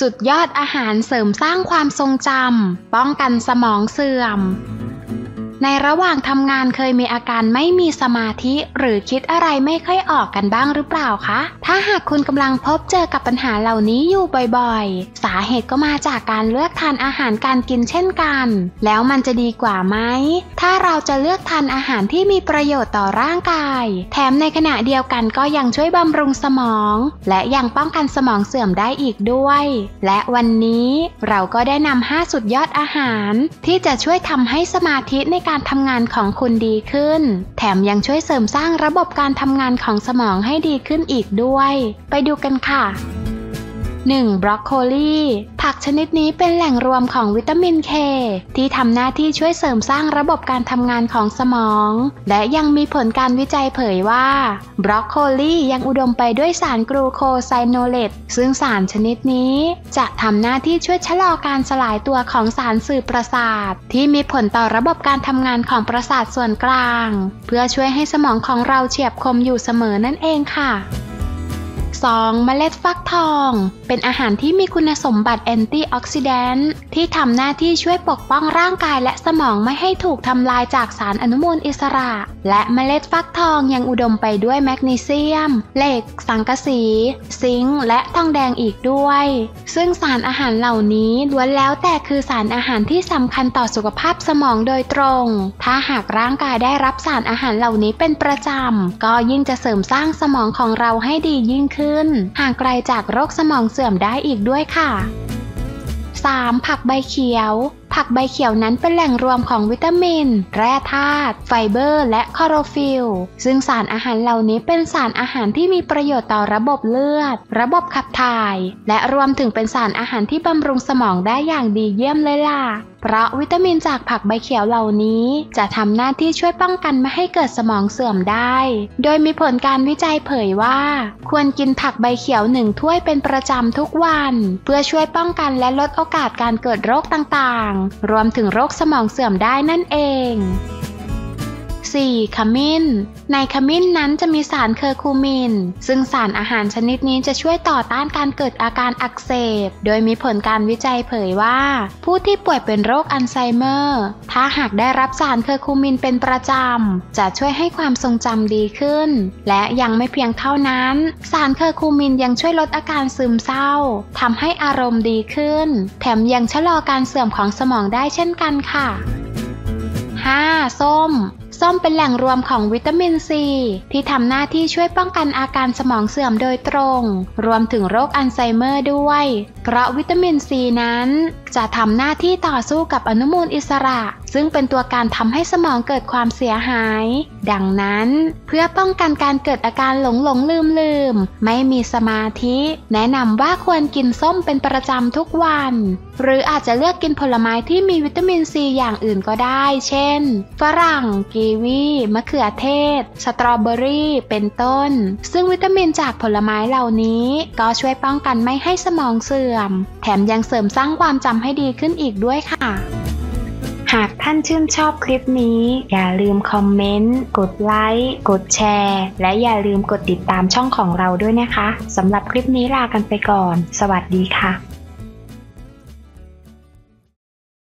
สุดยอดอาหารเสริมสร้างความทรงจำ ป้องกันสมองเสื่อม ในระหว่างทำงานเคยมีอาการไม่มีสมาธิหรือคิดอะไรไม่ค่อยออกกันบ้างหรือเปล่าคะ ถ้าหากคุณกำลังพบเจอกับปัญหาเหล่านี้อยู่บ่อยๆ สาเหตุก็มาจากการเลือกทานอาหารการกินเช่นกัน แล้วมันจะดีกว่าไหม ถ้าเราจะเลือกทานอาหารที่มีประโยชน์ต่อร่างกาย แถมในขณะเดียวกันก็ยังช่วยบำรุงสมอง และยังป้องกันสมองเสื่อมได้อีกด้วย และวันนี้เราก็ได้นำ5สุดยอดอาหาร ที่จะช่วยทำให้สมาธิในการการทำงานของคุณดีขึ้น แถมยังช่วยเสริมสร้างระบบการทำงานของสมองให้ดีขึ้นอีกด้วย ไปดูกันค่ะ 1. บรอกโคลีผักชนิดนี้เป็นแหล่งรวมของวิตามินเคที่ทำหน้าที่ช่วยเสริมสร้างระบบการทำงานของสมอง และยังมีผลการวิจัยเผยว่าบรอกโคลียังอุดมไปด้วยสารกรูโคไซโนเลตซึ่งสารชนิดนี้ จะทำหน้าที่ช่วยชะลอการสลายตัวของสารสื่อประสาท ที่มีผลต่อระบบการทำงานของประสาทส่วนกลาง เพื่อช่วยให้สมองของเราเฉียบคมอยู่เสมอนั่นเองค่ะ 2. เมล็ดฟักทอง เป็นอาหารที่มีคุณสมบัติแอนตี้ออกซิแดนต์ที่ทำหน้าที่ช่วยปกป้องร่างกายและสมองไม่ให้ถูกทำลายจากสารอนุมูลอิสระ และเมล็ดฟักทองยังอุดมไปด้วยแมกนีเซียม เหล็ก สังกะสี ซิงค์และทองแดงอีกด้วย ซึ่งสารอาหารเหล่านี้ล้วนแล้วแต่คือสารอาหารที่สำคัญต่อสุขภาพสมองโดยตรง ถ้าหากร่างกายได้รับสารอาหารเหล่านี้เป็นประจำก็ยิ่งจะเสริมสร้างสมองของเราให้ดียิ่งขึ้นห่างไกลจากโรคสมองเสื่อมได้อีกด้วยค่ะ 3. ผักใบเขียว ผักใบเขียวนั้นเป็นแหล่งรวมของวิตามิน แร่ธาตุ ไฟเบอร์ และคอโรฟิล ซึ่งสารอาหารเหล่านี้เป็นสารอาหารที่มีประโยชน์ต่อระบบเลือด ระบบขับถ่าย และรวมถึงเป็นสารอาหารที่บำรุงสมองได้อย่างดีเยี่ยมเลยล่ะเพราะวิตามินจากผักใบเขียวเหล่านี้ จะทำหน้าที่ช่วยป้องกันไม่ให้เกิดสมองเสื่อมได้ โดยมีผลการวิจัยเผยว่า ควรกินผักใบเขียวหนึ่งถ้วยเป็นประจำทุกวัน เพื่อช่วยป้องกันและลดโอกาสการเกิดโรคต่างรวมถึงโรคสมองเสื่อมได้นั่นเอง 4. ขมิ้น ในขมิ้นนั้นจะมีสารเคอร์คูมิน ซึ่งสารอาหารชนิดนี้จะช่วยต่อต้านการเกิดอาการอักเสบ โดยมีผลการวิจัยเผยว่า ผู้ที่ป่วยเป็นโรคอัลไซเมอร์ ถ้าหากได้รับสารเคอร์คูมินเป็นประจำ จะช่วยให้ความทรงจำดีขึ้น และยังไม่เพียงเท่านั้น สารเคอร์คูมินยังช่วยลดอาการซึมเศร้าทำให้อารมณ์ดีขึ้น แถมยังชะลอการเสื่อมของสมองได้เช่นกันค่ะ ส้มเป็นแหล่งรวมของวิตามินซี ที่ทำหน้าที่ช่วยป้องกันอาการสมองเสื่อมโดยตรง รวมถึงโรคอัลไซเมอร์ด้วย เพราะวิตามินซีนั้น จะทำหน้าที่ต่อสู้กับอนุมูลอิสระ ซึ่งเป็นตัวการทำให้สมองเกิดความเสียหาย ดังนั้น เพื่อป้องกันการเกิดอาการหลงหลงลืมลืมไม่มีสมาธิ แนะนำว่าควรกินส้มเป็นประจำทุกวัน หรืออาจจะเลือกกินผลไม้ที่มีวิตามินซีอย่างอื่นก็ได้ เช่น ฝรั่ง กีวี มะเขือเทศ สตรอเบอรี่ เป็นต้น ซึ่งวิตามินจากผลไม้เหล่านี้ ก็ช่วยป้องกันไม่ให้สมองเสื่อม แถมยังเสริมสร้างความจำให้ดีขึ้นอีกด้วยค่ะ หากท่านชื่นชอบคลิปนี้ อย่าลืมคอมเมนต์ กดไลค์ กดแชร์ และอย่าลืมกดติดตามช่องของเราด้วยนะคะสำหรับคลิปนี้ลากันไปก่อน สวัสดีค่ะ